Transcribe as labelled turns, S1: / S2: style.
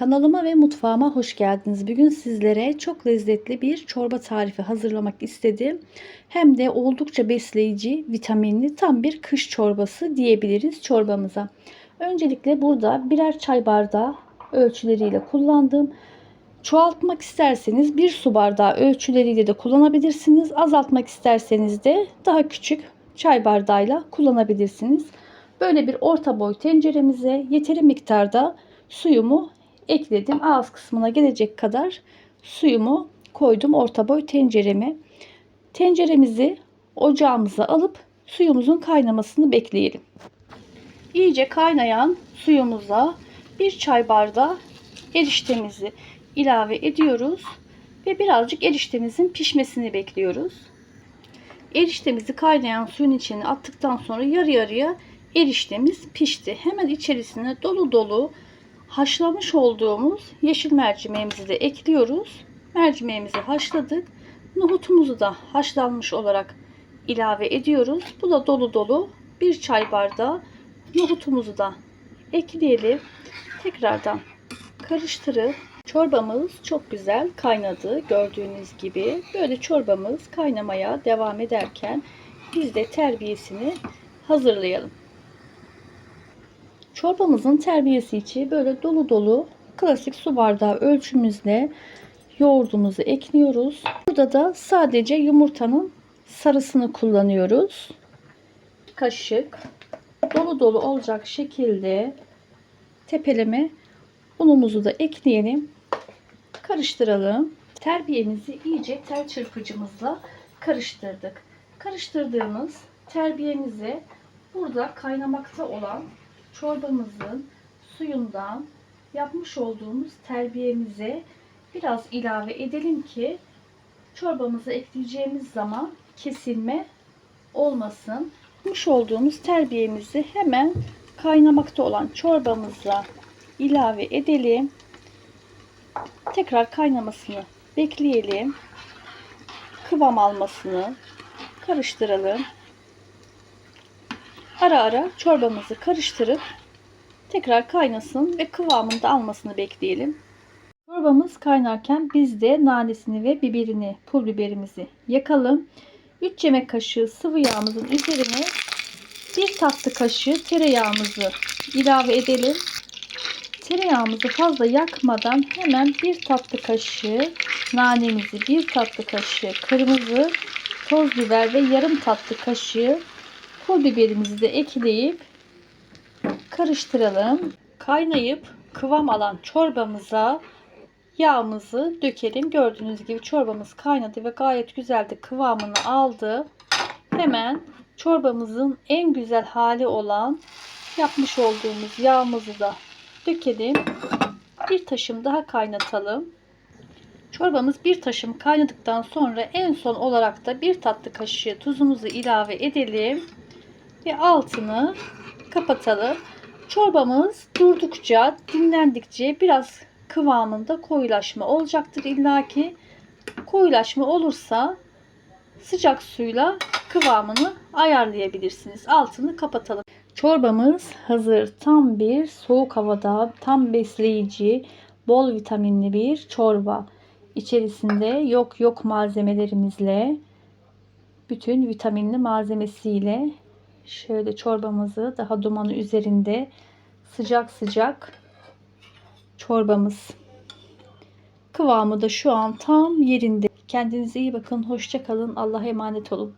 S1: Kanalıma ve mutfağıma hoş geldiniz. Bugün sizlere çok lezzetli bir çorba tarifi hazırlamak istedim. Hem de oldukça besleyici, vitaminli tam bir kış çorbası diyebiliriz çorbamıza. Öncelikle burada birer çay bardağı ölçüleriyle kullandım. Çoğaltmak isterseniz bir su bardağı ölçüleriyle de kullanabilirsiniz. Azaltmak isterseniz de daha küçük çay bardağıyla kullanabilirsiniz. Böyle bir orta boy tenceremize yeteri miktarda suyumu ekledim. Ağız kısmına gelecek kadar suyumu koydum orta boy tencereme. Tenceremizi ocağımıza alıp suyumuzun kaynamasını bekleyelim. İyice kaynayan suyumuza bir çay bardağı eriştemizi ilave ediyoruz ve birazcık eriştemizin pişmesini bekliyoruz. Eriştemizi kaynayan suyun içine attıktan sonra yarı yarıya eriştemiz pişti. Hemen içerisine dolu dolu haşlamış olduğumuz yeşil mercimeğimizi de ekliyoruz. Mercimeğimizi haşladık. Nohutumuzu da haşlanmış olarak ilave ediyoruz. Bu da dolu dolu bir çay bardağı nohutumuzu da ekleyelim. Tekrardan karıştırıp çorbamız çok güzel kaynadı. Gördüğünüz gibi böyle çorbamız kaynamaya devam ederken biz de terbiyesini hazırlayalım. Çorbamızın terbiyesi için böyle dolu dolu klasik su bardağı ölçümüzle yoğurdumuzu ekliyoruz. Burada da sadece yumurtanın sarısını kullanıyoruz. Kaşık dolu dolu olacak şekilde tepeleme unumuzu da ekleyelim. Karıştıralım. Terbiyemizi iyice tel çırpıcımızla karıştırdık. Karıştırdığımız terbiyemize burada kaynamakta olan çorbamızın suyundan yapmış olduğumuz terbiyemize biraz ilave edelim ki çorbamıza ekleyeceğimiz zaman kesilme olmasın. Yapmış olduğumuz terbiyemizi hemen kaynamakta olan çorbamıza ilave edelim. Tekrar kaynamasını bekleyelim. Kıvam almasını karıştıralım. Ara ara çorbamızı karıştırıp tekrar kaynasın ve kıvamını da almasını bekleyelim. Çorbamız kaynarken biz de nanesini ve biberini, pul biberimizi yakalım. 3 yemek kaşığı sıvı yağımızın üzerine bir tatlı kaşığı tereyağımızı ilave edelim. Tereyağımızı fazla yakmadan hemen bir tatlı kaşığı nanemizi, bir tatlı kaşığı kırmızı toz biber ve yarım tatlı kaşığı pul biberimizi de ekleyip karıştıralım. Kaynayıp kıvam alan çorbamıza yağımızı dökelim. Gördüğünüz gibi çorbamız kaynadı ve gayet güzel de kıvamını aldı. Hemen çorbamızın en güzel hali olan yapmış olduğumuz yağımızı da dökelim. Bir taşım daha kaynatalım. Çorbamız bir taşım kaynadıktan sonra en son olarak da bir tatlı kaşığı tuzumuzu ilave edelim ve altını kapatalım. Çorbamız durdukça, dinlendikçe biraz kıvamında koyulaşma olacaktır illaki. Koyulaşma olursa sıcak suyla kıvamını ayarlayabilirsiniz. Altını kapatalım. Çorbamız hazır. Tam bir soğuk havada tam besleyici, bol vitaminli bir çorba. İçerisinde yok yok malzemelerimizle bütün vitaminli malzemesiyle şöyle çorbamızı daha dumanı üzerinde sıcak sıcak çorbamız. Kıvamı da şu an tam yerinde. Kendinize iyi bakın. Hoşça kalın. Allah'a emanet olun.